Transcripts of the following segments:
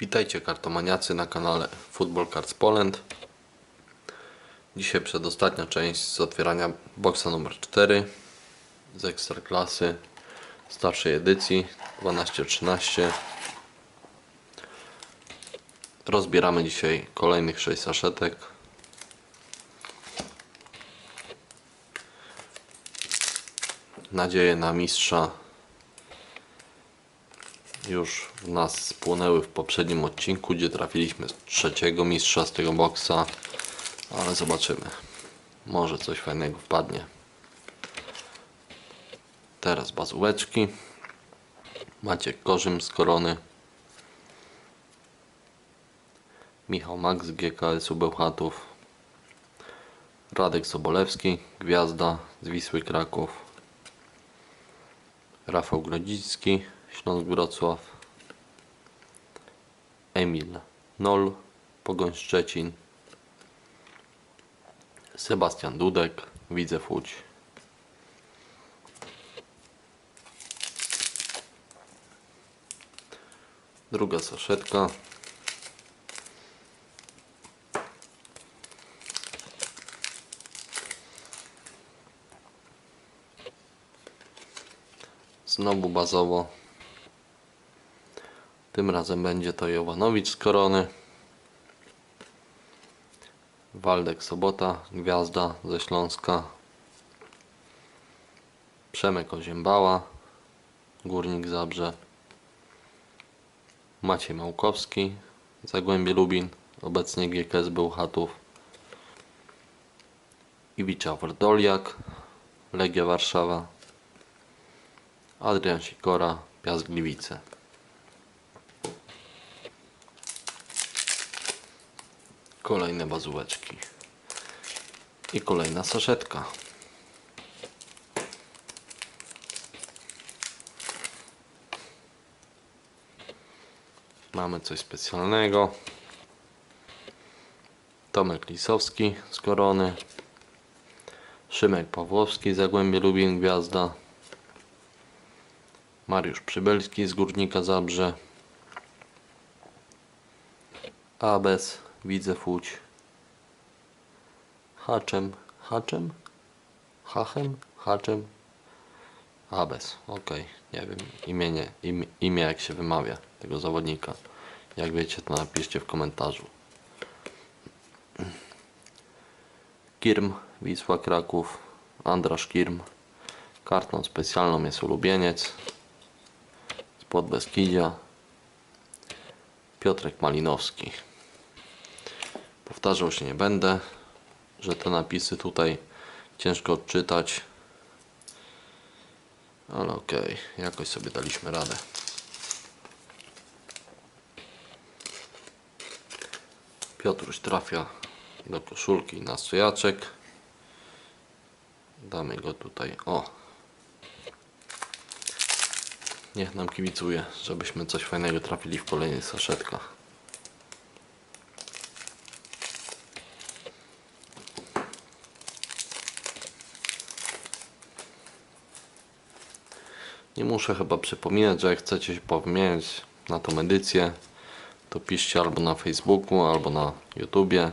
Witajcie kartomaniacy na kanale Football Cards Poland. Dzisiaj przedostatnia część z otwierania boksa numer 4 z Ekstraklasy starszej edycji 12-13. Rozbieramy dzisiaj kolejnych 6 saszetek. Nadzieje na mistrza już w nas spłonęły w poprzednim odcinku, gdzie trafiliśmy z trzeciego mistrza z tego boksa, ale zobaczymy. Może coś fajnego wpadnie. Teraz bazułeczki. Maciek Korzym z Korony. Michał Max GKS-u Bełchatów. Radek Sobolewski, Gwiazda z Wisły Kraków. Rafał Grodzicki, Śląsk Wrocław. Emil Nol, Pogoń Szczecin. Sebastian Dudek, Widzew Łódź. Druga saszetka. Znowu bazowo. Tym razem będzie to Jovanowicz z Korony. Waldek Sobota, Gwiazda ze Śląska. Przemek Oziębała, Górnik Zabrze. Maciej Małkowski, Zagłębie Lubin, obecnie GKS Bełchatów. Iwicza Wordoliak, Legia Warszawa. Adrian Sikora, Piast Gliwice. Kolejne bazułeczki. I kolejna saszetka. Mamy coś specjalnego. Tomek Lisowski z Korony. Szymek Pawłowski Zagłębie Lubin Gwiazda. Mariusz Przybylski z Górnika Zabrze. Abes, Widzew Łódź. Haczem, Haczem? Hachem? Haczem? Abes, okej, nie wiem imienie, imię, imię jak się wymawia tego zawodnika. Jak wiecie to napiszcie w komentarzu. Kirm, Wisła Kraków, Andrasz Kirm. Kartą specjalną jest ulubieniec z Podbeskidzia. Piotrek Malinowski. Powtarzał się nie będę, że te napisy tutaj ciężko odczytać. Ale okej, jakoś sobie daliśmy radę. Piotruś trafia do koszulki na stojaczek. Damy go tutaj. O! Niech nam kibicuje, żebyśmy coś fajnego trafili w kolejnych saszetkach. Nie muszę chyba przypominać, że jak chcecie się powymieniać na tą edycję, to piszcie albo na Facebooku, albo na YouTubie,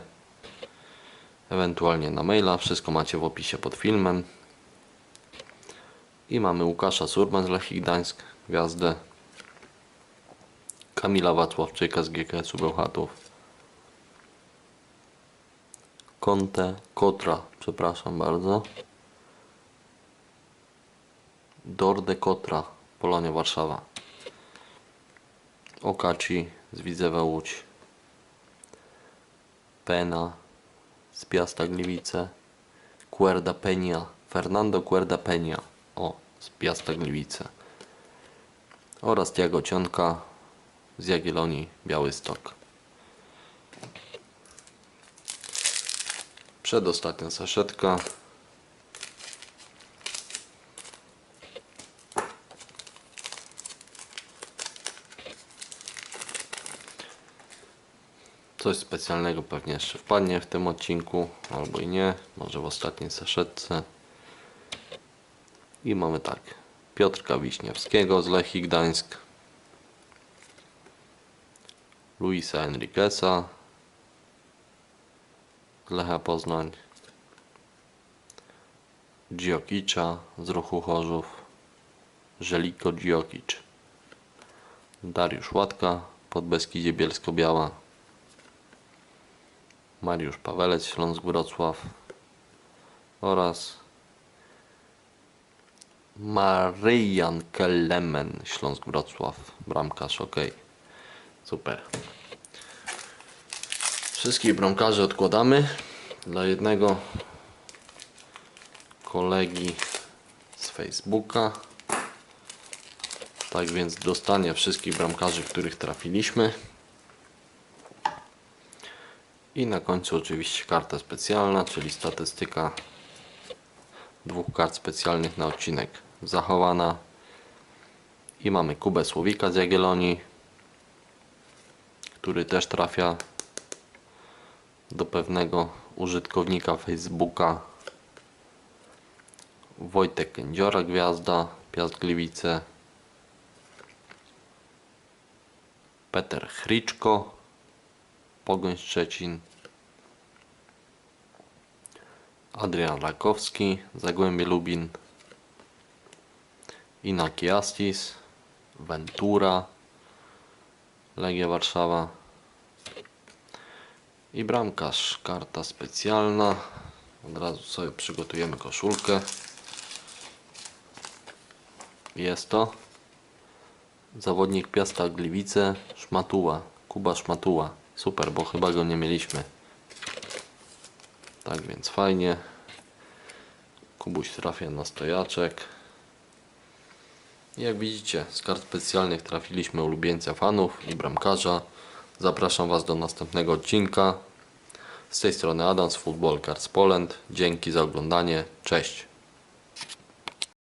ewentualnie na maila. Wszystko macie w opisie pod filmem. I mamy Łukasza Surman z Lechii Gdańsk, gwiazdę. Kamila Wacławczyka z GKS-u Bełchatów. Conte Kotra, przepraszam bardzo. Dorde Kotra, Polonia Warszawa. Okaci z Widzewa Łódź. Pena z Piasta Gliwice. Cuerda Peña, Fernando Cuerda Peña, o, z Piasta Gliwice. Oraz Tiago Cionka z Jagiellonii Białystok. Przedostatnia saszetka. Coś specjalnego pewnie jeszcze wpadnie w tym odcinku, albo i nie, może w ostatniej saszetce. I mamy tak, Piotrka Wiśniewskiego z Lechii Gdańsk, Luisa Enriqueza z Lecha Poznań, Dziokicza z Ruchu Chorzów, Żeliko Dziokicz, Dariusz Łatka, Podbeskidzie Bielsko-Biała, Mariusz Pawelec, Śląsk Wrocław oraz Maryjan Kelemen, Śląsk Wrocław, bramkarz, ok. Super. Wszystkich bramkarzy odkładamy dla jednego kolegi z Facebooka. Tak więc dostanie wszystkich bramkarzy, których trafiliśmy. I na końcu oczywiście karta specjalna, czyli statystyka dwóch kart specjalnych na odcinek zachowana. I mamy Kubę Słowika z Jagiellonii, który też trafia do pewnego użytkownika Facebooka. Wojtek Kędziora Gwiazda, Piast Gliwice. Peter Chriczko, Pogoń Szczecin. Adrian Rakowski, Zagłębie Lubin. Inaki Astis, Ventura, Legia Warszawa. I bramkarz, karta specjalna. Od razu sobie przygotujemy koszulkę. Jest to zawodnik Piasta Gliwice, Szmatuła, Kuba Szmatuła. Super, bo chyba go nie mieliśmy. Tak więc fajnie. Kubuś trafia na stojaczek. I Jak widzicie, z kart specjalnych trafiliśmy ulubieńca fanów i bramkarza. Zapraszam Was do następnego odcinka. Z tej strony Adam z Football Cards Poland. Dzięki za oglądanie. Cześć.